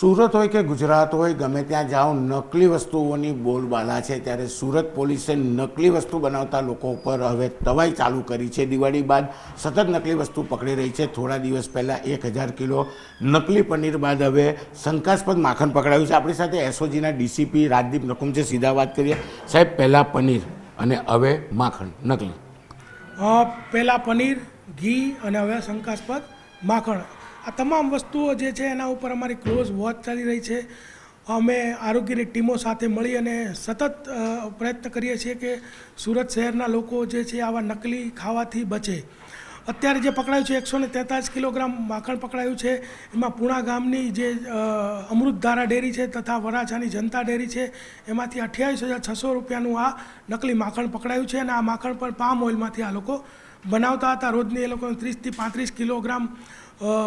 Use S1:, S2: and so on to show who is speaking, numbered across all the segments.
S1: સુરત હોય કે ગુજરાત હોય, ગમે ત્યાં જાઓ, નકલી વસ્તુઓની બોલબાલા છે. ત્યારે સુરત પોલીસે નકલી વસ્તુ બનાવતા લોકો ઉપર હવે તવાઈ ચાલુ કરી છે. દિવાળી બાદ સતત નકલી વસ્તુ પકડી રહી છે. થોડા દિવસ પહેલાં એક હજાર કિલો નકલી પનીર બાદ હવે શંકાસ્પદ માખણ પકડાયું છે. આપણી સાથે એસઓજીના ડીસીપી રાજદીપ નકુમ છે. સીધા વાત કરીએ. સાહેબ, પહેલાં પનીર અને હવે માખણ, નકલી.
S2: પહેલાં પનીર, ઘી અને હવે શંકાસ્પદ માખણ. આ તમામ વસ્તુઓ જે છે એના ઉપર અમારી ક્લોઝ વોચ ચાલી રહી છે. અમે આરોગ્યની ટીમો સાથે મળી અને સતત પ્રયત્ન કરીએ છીએ કે સુરત શહેરના લોકો જે છે આવા નકલી ખાવાથી બચે. અત્યારે જે પકડાયું છે એકસો ને તેતાલીસ કિલોગ્રામ માખણ પકડાયું છે. એમાં પૂણા ગામની જે અમૃતધારા ડેરી છે તથા વરાછાની જનતા ડેરી છે, એમાંથી અઠ્યાવીસ હજાર છસો રૂપિયાનું આ નકલી માખણ પકડાયું છે અને આ માખણ પર પામ ઓઇલમાંથી આ લોકો બનાવતા હતા. રોજની એ લોકોને ત્રીસથી પાંત્રીસ કિલોગ્રામ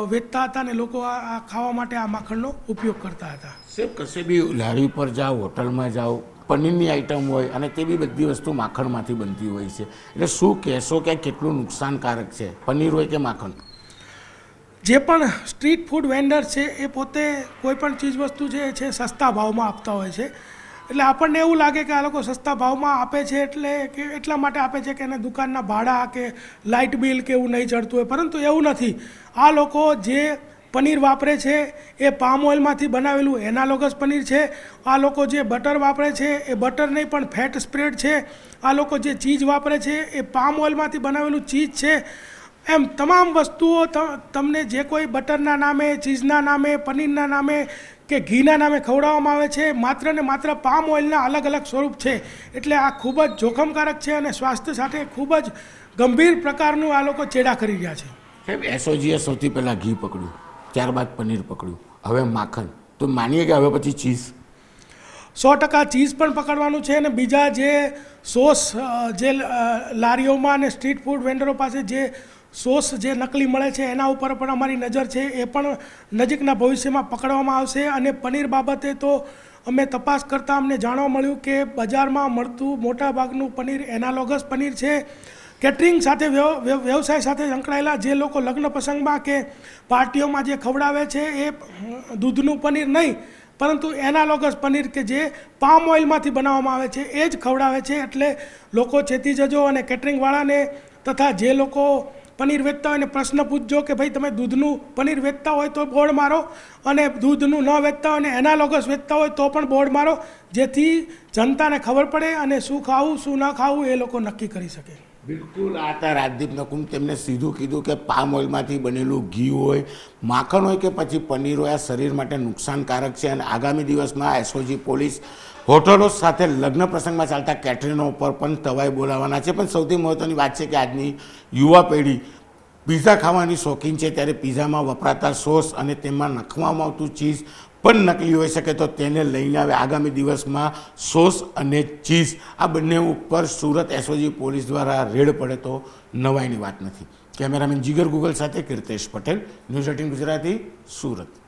S2: વેચતા હતા અને લોકો આ ખાવા માટે આ માખણનો ઉપયોગ કરતા હતા.
S1: સેફ કશે બી લારી પર જાઓ હોટલમાં જાઓ પનીરની આઈટમ હોય અને તે બી બધી વસ્તુ માખણમાંથી બનતી હોય છે. એટલે શું કહેશો કે કેટલું નુકસાનકારક છે? પનીર હોય કે માખણ?
S2: જે પણ સ્ટ્રીટ ફૂડ વેન્ડર છે એ પોતે કોઈ પણ ચીજ વસ્તુ છે એ છે સસ્તા ભાવમાં આપતા હોય છે. એટલે આપણને એવું લાગે કે આ લોકો સસ્તા ભાવમાં આપે છે એટલે કે એટલા માટે આપે છે કે એને દુકાનના ભાડા કે લાઇટ બિલ કે એવું નહીં ચડતું હોય. પરંતુ એવું નથી. આ લોકો જે પનીર વાપરે છે એ પામ ઓઇલમાંથી બનાવેલું એનાલોગસ પનીર છે. આ લોકો જે બટર વાપરે છે એ બટર નહીં પણ ફેટ સ્પ્રેડ છે. આ લોકો જે ચીઝ વાપરે છે એ પામ ઓઇલમાંથી બનાવેલું ચીઝ છે. એમ તમામ વસ્તુઓ તમને જે કોઈ બટરના નામે ચીઝના નામે પનીરના નામે કે ઘીના નામે ખવડાવવામાં આવે છે માત્ર ને માત્ર પામ ઓઇલના અલગ અલગ સ્વરૂપ છે. એટલે આ ખૂબ જ જોખમકારક છે અને સ્વાસ્થ્ય સાથે ખૂબ જ ગંભીર પ્રકારનું આ લોકો ચેડા કરી રહ્યા છે.
S1: સાહેબ એસઓજીએ સૌથી પહેલાં ઘી પકડ્યું ત્યારબાદ પનીર પકડ્યું હવે માખણ. તો માનીએ કે હવે પછી ચીઝ?
S2: સો ટકા ચીઝ પણ પકડવાનું છે અને બીજા જે સોસ જે લારીઓમાં અને સ્ટ્રીટ ફૂડ વેન્ડરો પાસે જે સોસ જે નકલી મળે છે, એના ઉપર પણ અમારી નજર છે, એ પણ નજીકના ભવિષ્યમાં પકડવામાં આવશે. અને પનીર બાબતે તો અમે તપાસ કરતાં અમને જાણવા મળ્યું કે બજારમાં મળતું મોટાભાગનું પનીર એનાલોગસ પનીર છે. કેટરિંગ સાથે વ્યવ- વ્યવ- વ્યવસાય સાથે સંકળાયેલા જે લોકો લગ્ન પ્રસંગમાં કે પાર્ટીઓમાં જે ખવડાવે છે, એ દૂધનું પનીર નહીં, પરંતુ એનાલોગસ પનીર કે જે પામ ઓઇલમાંથી બનાવવામાં આવે છે, એ જ ખવડાવે છે. એટલે લોકો ચેતી જજો અને કેટરિંગવાળાને તથા જે લોકો પનીર વેચતા હોય ને પ્રશ્ન પૂછજો કે ભાઈ તમે દૂધનું પનીર વેચતા હોય તો બોર્ડ મારો અને દૂધનું ન વેચતા હોય ને એનાલોગસ વેચતા હોય તો પણ બોર્ડ મારો, જેથી જનતાને ખબર પડે અને શું ખાવું, શું ન ખાવું એ લોકો નક્કી કરી શકે.
S1: બિલકુલ. આ હતા રાજદીપ નકુમ તેમને સીધું કીધું કે પામ ઓઇલમાંથી બનેલું ઘી હોય, માખણ હોય કે પછી પનીર હોય, આ શરીર માટે નુકસાનકારક છે અને આગામી દિવસમાં એસઓજી પોલીસ હોટલો સાથે લગ્ન પ્રસંગમાં ચાલતા કેટરીનો ઉપર પણ તવાઈ બોલાવવાના છે. પણ સૌથી મહત્ત્વની વાત છે કે આજની યુવા પેઢી પીઝા ખાવાની શોખીન છે. ત્યારે પીઝામાં વપરાતા સોસ અને તેમાં નાખવામાં આવતું ચીઝ પણ નકલી હોઈ શકે તો તેને લઈને આવે. આગામી દિવસમાં સોસ અને ચીઝ, આ બંને ઉપર સુરત એસઓજી પોલીસ દ્વારા રેડ પડે તો નવાઈની વાત નથી. કેમેરામેન જીગર ગુગલ સાથે કીર્તેશ પટેલ, ન્યૂઝ એટીન ગુજરાતી, સુરત.